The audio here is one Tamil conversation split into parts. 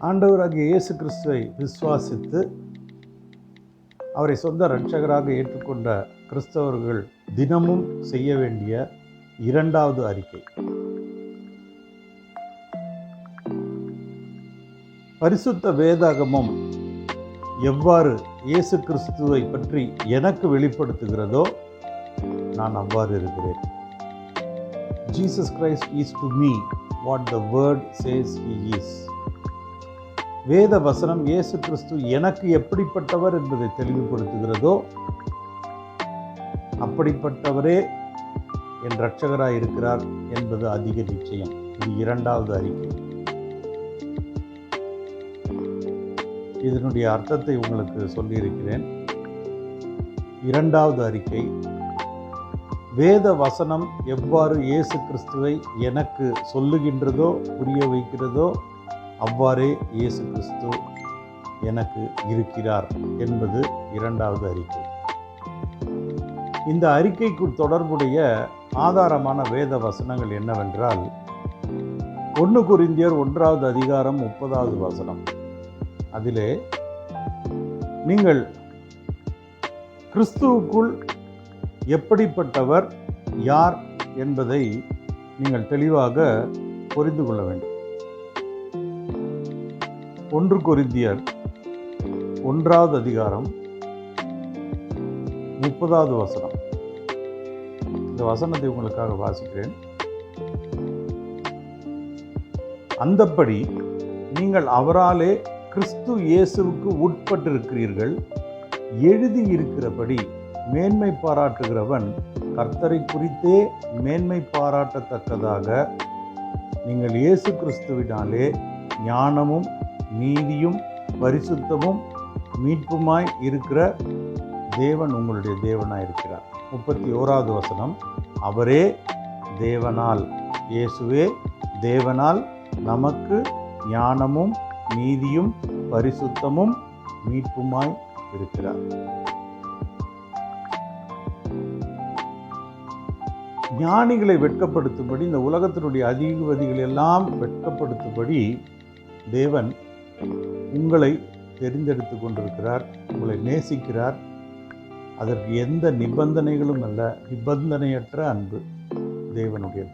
ஆண்டவராகிய இயேசு கிறிஸ்துவை விசுவாசித்து அவரை சொந்த இரட்சகராக ஏற்றுக்கொண்ட கிறிஸ்தவர்கள் தினமும் செய்ய வேண்டிய இரண்டாவது அறிக்கை. பரிசுத்த வேதாகமம் எவ்வாறு இயேசு கிறிஸ்துவை பற்றி எனக்கு வெளிப்படுத்துகிறதோ நான் அவ்வாறு இருக்கிறேன். Jesus Christ is to me what the word says he is வேத வசனம் இயேசு கிறிஸ்து எனக்கு எப்படிப்பட்டவர் என்பதை தெளிவுபடுத்துகிறதோ அப்படிப்பட்டவரே என் ரட்சகராக இருக்கிறார் என்பது அதிக நிச்சயம். இது இரண்டாவது அறிக்கை. இதனுடைய அர்த்தத்தை உங்களுக்கு சொல்லியிருக்கிறேன். இரண்டாவது அறிக்கை. வேத வசனம் எவ்வாறு இயேசு கிறிஸ்துவை எனக்கு சொல்லுகின்றதோ புரிய வைக்கிறதோ அவ்வாறே இயேசு கிறிஸ்து எனக்கு இருக்கிறார் என்பது இரண்டாவது அறிக்கை. இந்த அறிக்கைக்கு தொடர்புடைய ஆதாரமான வேத வசனங்கள் என்னவென்றால் ஒன்று குறிந்தியர் ஒன்றாவது அதிகாரம் முப்பதாவது வசனம். அதிலே நீங்கள் கிறிஸ்துவுக்குள் எப்படிப்பட்டவர் யார் என்பதை நீங்கள் தெளிவாக புரிந்து கொள்ள வேண்டும். ஒன்று கொரிந்தியர் ஒன்றாவது அதிகாரம் முப்பதாவது வசனம். இந்த வசனத்தை உங்களுக்காக வாசிக்கிறேன். அந்தப்படி நீங்கள் அவராலே கிறிஸ்து இயேசுவுக்கு உட்பட்டிருக்கிறீர்கள். எழுதியிருக்கிறபடி மேன்மை பாராட்டுகிறவன் கர்த்தரை குறித்தே மேன்மை பாராட்டத்தக்கதாக நீங்கள் இயேசு கிறிஸ்துவினாலே ஞானமும் நீதியும் பரிசுத்தமும் மீட்புமாய் இருக்கிற தேவன் உங்களுடைய தேவனாக இருக்கிறார். முப்பத்தி ஓராவது வசனம் அவரே தேவனால் இயேசுவே தேவனால் நமக்கு ஞானமும் நீதியும் பரிசுத்தமும் மீட்புமாய் இருக்கிறார். ஞானிகளை வெட்கப்படுத்தும்படி இந்த உலகத்தினுடைய அதிபதிகள் எல்லாம் வெட்கப்படுத்தும்படி தேவன் உங்களை தெரிந்தெடுத்து கொண்டிருக்கிறார் உங்களை நேசிக்கிறார். அதற்கு எந்த நிபந்தனைகளும் அல்ல நிபந்தனையற்ற அன்பு தேவனுடைய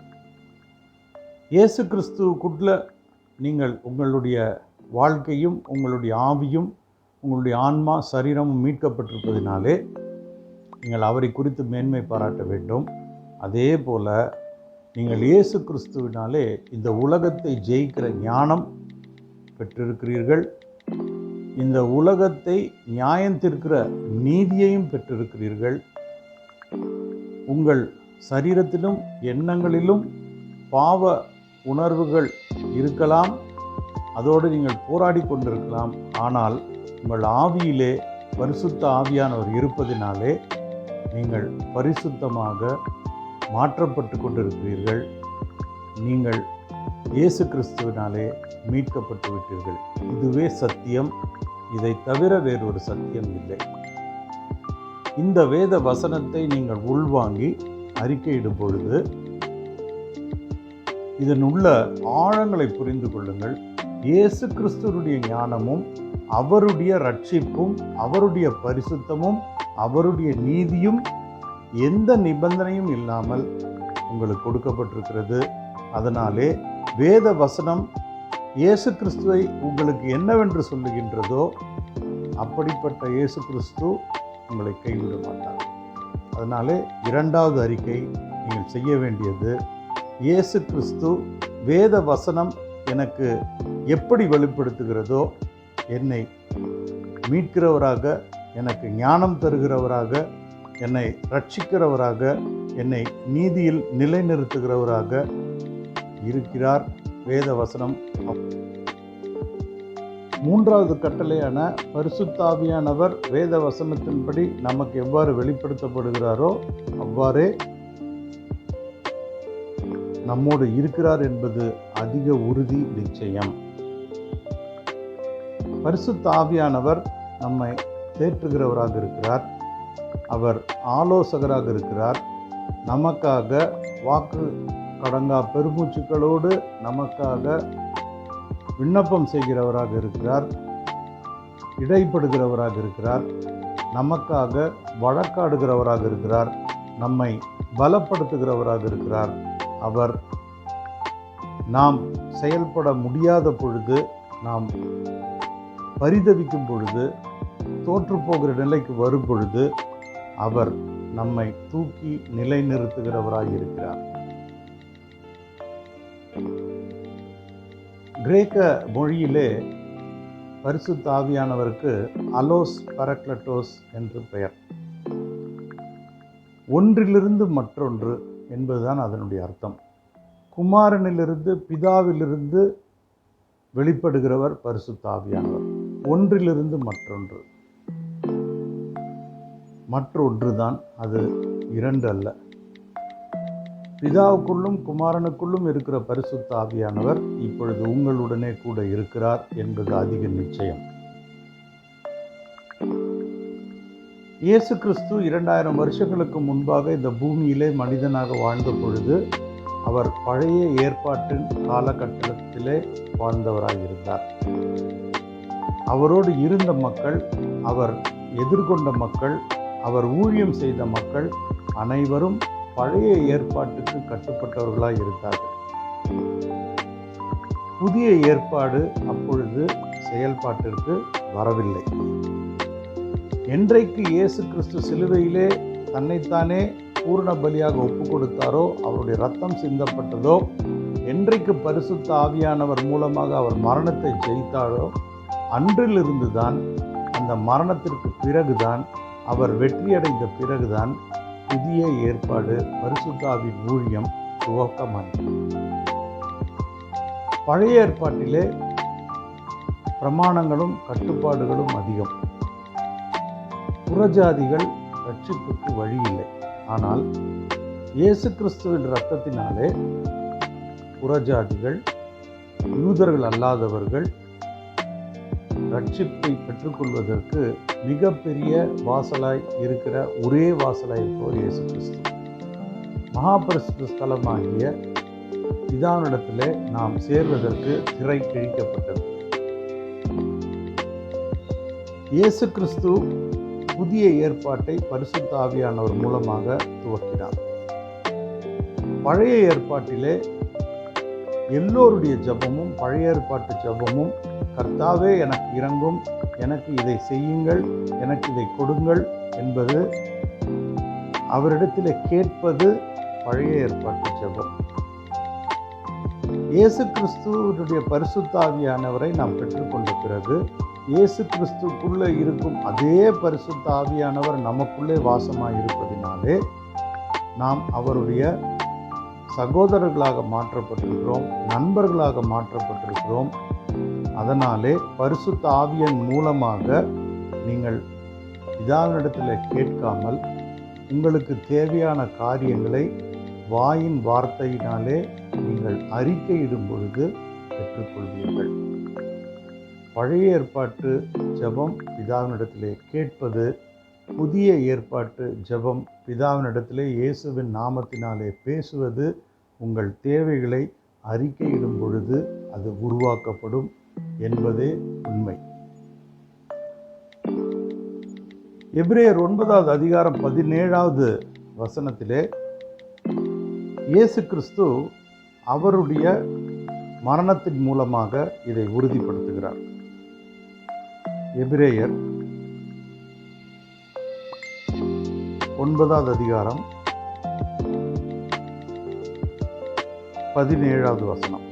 இயேசு கிறிஸ்துவுக்குள்ள நீங்கள் உங்களுடைய வாழ்க்கையும் உங்களுடைய ஆவியும் உங்களுடைய ஆன்மா சரீரமும் மீட்கப்பட்டிருப்பதினாலே நீங்கள் அவரை குறித்து மேன்மை பாராட்ட வேண்டும். அதே போல் நீங்கள் இயேசு கிறிஸ்துவினாலே இந்த உலகத்தை ஜெயிக்கிற ஞானம் பெற்றிருக்கிறீர்கள். இந்த உலகத்தை நியாயத்திற்கிற நீதியையும் பெற்றிருக்கிறீர்கள். உங்கள் சரீரத்திலும் எண்ணங்களிலும் பாவ உணர்வுகள் இருக்கலாம். அதோடு நீங்கள் போராடி கொண்டிருக்கலாம். ஆனால் உங்கள் ஆவியிலே பரிசுத்த ஆவியானவர் இருப்பதினாலே நீங்கள் பரிசுத்தமாக மாற்றப்பட்டு கொண்டிருக்கிறீர்கள். நீங்கள் இயேசு கிறிஸ்துவினாலே மீட்கப்பட்டு விட்டீர்கள் இதுவே சத்தியம். இதை தவிர வேறொரு சத்தியம் இல்லை. இந்த வேத வசனத்தை நீங்கள் உள்வாங்கி அறிக்கையிடும் பொழுது இதன் உள்ள ஆழங்களை புரிந்து கொள்ளுங்கள். இயேசு கிறிஸ்துவனுடைய ஞானமும் அவருடைய ரட்சிப்பும் அவருடைய பரிசுத்தமும் அவருடைய நீதியும் எந்த நிபந்தனையும் இல்லாமல் உங்களுக்கு கொடுக்கப்பட்டிருக்கிறது. அதனாலே வேத வசனம் இயேசு கிறிஸ்துவை உங்களுக்கு என்னவென்று சொல்லுகின்றதோ அப்படிப்பட்ட இயேசு கிறிஸ்து உங்களை கைவிட மாட்டார். அதனாலே இரண்டாவது அறிக்கை நீங்கள் செய்ய வேண்டியது இயேசு கிறிஸ்து வேத வசனம் எனக்கு எப்படி வெளிப்படுத்துகிறதோ என்னை மீட்கிறவராக எனக்கு ஞானம் தருகிறவராக என்னை ரட்சிக்கிறவராக என்னை நீதியில் நிலைநிறுத்துகிறவராக இருக்கிறார். வேத வசனம் மூன்றாவது கட்டளையான பரிசுத்தாவியானவர் வேத வசனத்தின்படி நமக்கு எவ்வாறு வெளிப்படுத்தப்படுகிறாரோ அவ்வாறே நம்மோடு இருக்கிறார் என்பது அதிக உறுதி நிச்சயம். பரிசுத்த ஆவியானவர் நம்மை தேற்றுகிறவராக இருக்கிறார். அவர் ஆலோசகராக இருக்கிறார். நமக்காக வாக்கு கடங்கா பெருமூச்சுக்களோடு நமக்காக விண்ணப்பம் செய்கிறவராக இருக்கிறார் இடைப்படுகிறவராக இருக்கிறார் நமக்காக வழக்காடுகிறவராக இருக்கிறார் நம்மை பலப்படுத்துகிறவராக இருக்கிறார். அவர் நாம் செயல்பட முடியாத பொழுது நாம் பரிதவிக்கும் பொழுது தோற்றுப்போகிற நிலைக்கு வரும் பொழுது அவர் நம்மை தூக்கி நிலைநிறுத்துகிறவராக இருக்கிறார். கிரேக்க மொழியிலே பரிசு தாவியானவருக்கு அலோஸ் பரக்லட்டோஸ் என்று பெயர். ஒன்றிலிருந்து மற்றொன்று என்பதுதான் அதனுடைய அர்த்தம். குமாரனிலிருந்து பிதாவிலிருந்து வெளிப்படுகிறவர் பரிசு தாவியானவர் ஒன்றிலிருந்து மற்றொன்று. மற்றொன்று தான் அது இரண்டு அல்ல. பிதாவுக்குள்ளும் குமாரனுக்குள்ளும் இருக்கிற பரிசுத்த ஆவியானவர் இப்பொழுது உங்களுடனே கூட இருக்கிறார் என்பது அதிக நிச்சயம். இயேசு கிறிஸ்து இரண்டாயிரம் வருஷங்களுக்கு முன்பாக இந்த பூமியிலே மனிதனாக வாழ்ந்த பொழுது அவர் பழைய ஏற்பாட்டின் காலகட்டத்திலே வாழ்ந்தவராக இருந்தார். அவரோடு இருந்த மக்கள் அவர் எதிர்கொண்ட மக்கள் அவர் ஊழியம் செய்த மக்கள் அனைவரும் பழைய ஏற்பாட்டுக்கு கட்டுப்பட்டவர்களாக இருந்தார்கள். புதிய ஏற்பாடு அப்பொழுது செயல்பாட்டிற்கு வரவில்லை. என்றைக்கு இயேசு கிறிஸ்து சிலுவையிலே தன்னைத்தானே பூர்ண பலியாக ஒப்பு கொடுத்தாரோ அவருடைய ரத்தம் சிந்தப்பட்டதோ என்றைக்கு பரிசுத்த ஆவியானவர் மூலமாக அவர் மரணத்தை ஜெயித்தாரோ அன்றிலிருந்து தான் அந்த மரணத்திற்கு பிறகுதான் அவர் வெற்றியடைந்த பிறகுதான் புதிய ஏற்பாடு பரிசுத்தாவின் ஊழியம் துவக்கமானது. பழைய ஏற்பாட்டிலே பிரமாணங்களும் கட்டுப்பாடுகளும் அதிகம். புறஜாதிகள் ரட்சிப்புக்கு வழி இல்லை ஆனால் இயேசு கிறிஸ்துவின் இரத்தத்தினாலே புறஜாதிகள் யூதர்கள் அல்லாதவர்கள் ரட்சிப்பை பெற்றுக்கொள்வதற்கு மிகப்பெரிய வாசலாய் இருக்கிற ஒரே வாசலாய் இருப்பவர் இயேசு கிறிஸ்து. மகாபரிசுத்த ஸ்தலமாகிய பிதாவினிடத்திலே நாம் சேர்வதற்கு திரை கிழிக்கப்பட்டது. இயேசு கிறிஸ்து புதிய ஏற்பாட்டை பரிசுத்த ஆவியானவர் மூலமாக துவக்கினார். பழைய ஏற்பாட்டிலே எல்லோருடைய ஜபமும் பழைய ஏற்பாட்டு ஜபமும் கர்த்தாவே எனக்கு இறங்கும் எனக்கு இதை செய்யுங்கள். எனக்கு இதை கொடுங்கள் என்பது அவரிடத்தில் கேட்பது பழைய ஏற்பாட்டு ஜபம். இயேசு கிறிஸ்துவனுடைய பரிசுத்தாவியானவரை நாம் பெற்றுக்கொண்ட பிறகு இயேசு கிறிஸ்துக்குள்ளே இருக்கும் அதே பரிசுத்த ஆவியானவர் நமக்குள்ளே வாசமாக இருப்பதினாலே நாம் அவருடைய சகோதரர்களாக மாற்றப்பட்டிருக்கிறோம் நண்பர்களாக மாற்றப்பட்டிருக்கிறோம். அதனாலே பரிசுத்த ஆவியன் மூலமாக நீங்கள் பிதாவினிடத்தில் கேட்காமல் உங்களுக்கு தேவையான காரியங்களை வாயின் வார்த்தையினாலே நீங்கள் அறிக்கையிடும் பொழுது பெற்றுக்கொள்வீர்கள். பழைய ஏற்பாட்டு ஜெபம் பிதாவினிடத்திலே கேட்பது புதிய ஏற்பாட்டு ஜெபம் பிதாவினிடத்திலே இயேசுவின் நாமத்தினாலே பேசுவது உங்கள் தேவைகளை அறிக்கையிடும் பொழுது அது உருவாக்கப்படும். என்பதே உண்மை. எபிரேயர் ஒன்பதாவது அதிகாரம் பதினேழாவது வசனத்திலே இயேசு கிறிஸ்து அவருடைய மரணத்தின் மூலமாக இதை உறுதிப்படுத்துகிறார். எபிரேயர் ஒன்பதாவது அதிகாரம் பதினேழாவது வசனம்.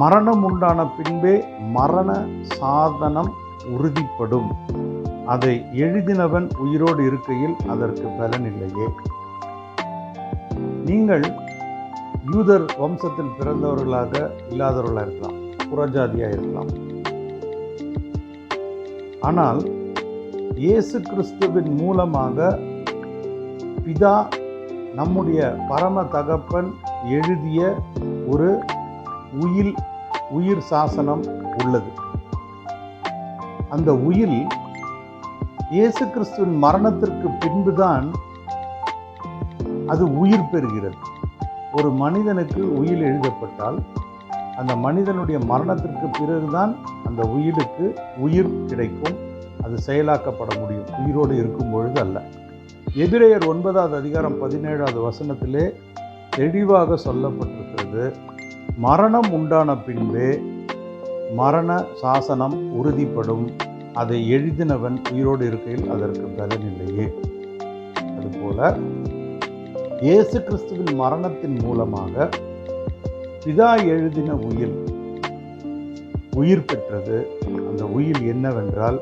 மரணம் உண்டான பின்பே மரண சாதனம் உறுதிப்படும். அதை எழுதினவன் உயிரோடு இருக்கையில் அதற்கு பலன் இல்லையே. நீங்கள் யூதர் வம்சத்தில் பிறந்தவர்களாக இல்லாதவர்களாக இருக்கலாம் புறஜாதியாக இருக்கலாம். ஆனால் இயேசு கிறிஸ்துவின் மூலமாக பிதா நம்முடைய பரம தகப்பன் எழுதிய ஒரு உயில் உயிர் சாசனம் உள்ளது. அந்த உயில் இயேசு கிறிஸ்துவின் மரணத்திற்கு பின்புதான் அது உயிர் பெறுகிறது. ஒரு மனிதனுக்கு உயில் எழுதப்பட்டால் அந்த மனிதனுடைய மரணத்திற்கு பிறகுதான் அந்த உயிருக்கு உயிர் கிடைக்கும். அது செயலாக்கப்பட முடியும். உயிரோடு இருக்கும் பொழுது அல்ல. எபிரேயர் ஒன்பதாவது அதிகாரம் பதினேழாவது வசனத்திலே தெளிவாக சொல்லப்பட்டிருக்கிறது. மரணம் உண்டான பின்பே மரண சாசனம் உறுதிப்படும். அதை எழுதினவன் உயிரோடு இருக்கையில் அதற்கு பலனில்லையே அதுபோல இயேசு கிறிஸ்துவின் மரணத்தின் மூலமாக பிதா எழுதின உயில் உயிர் பெற்றது. அந்த உயில் என்னவென்றால்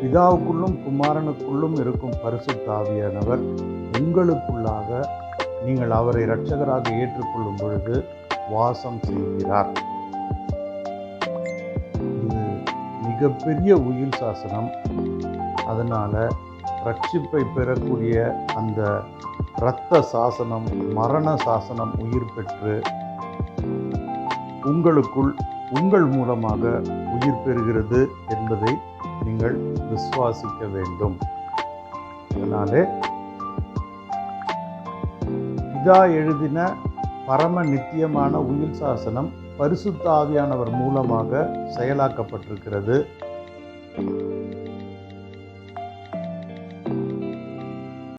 பிதாவுக்குள்ளும் குமாரனுக்குள்ளும் இருக்கும் பரிசு தாவியானவர் உங்களுக்குள்ளாக நீங்கள் அவரை இரட்சகராக ஏற்றுக்கொள்ளும் பொழுது வாசம் செய்கிறார். இது மிகப்பெரிய உயிர் சாசனம். அதனால் ரட்சிப்பை பெறக்கூடிய அந்த இரத்த சாசனம் மரண சாசனம் உயிர் பெற்று உங்களுக்குள் உங்கள் மூலமாக உயிர் பெறுகிறது என்பதை நீங்கள் விசுவாசிக்க வேண்டும். அதனாலே பிதா எழுதின பரம நித்தியமான உயிர் சாசனம் பரிசுத்த ஆவியானவர் மூலமாக செயலாக்கப்பட்டிருக்கிறது.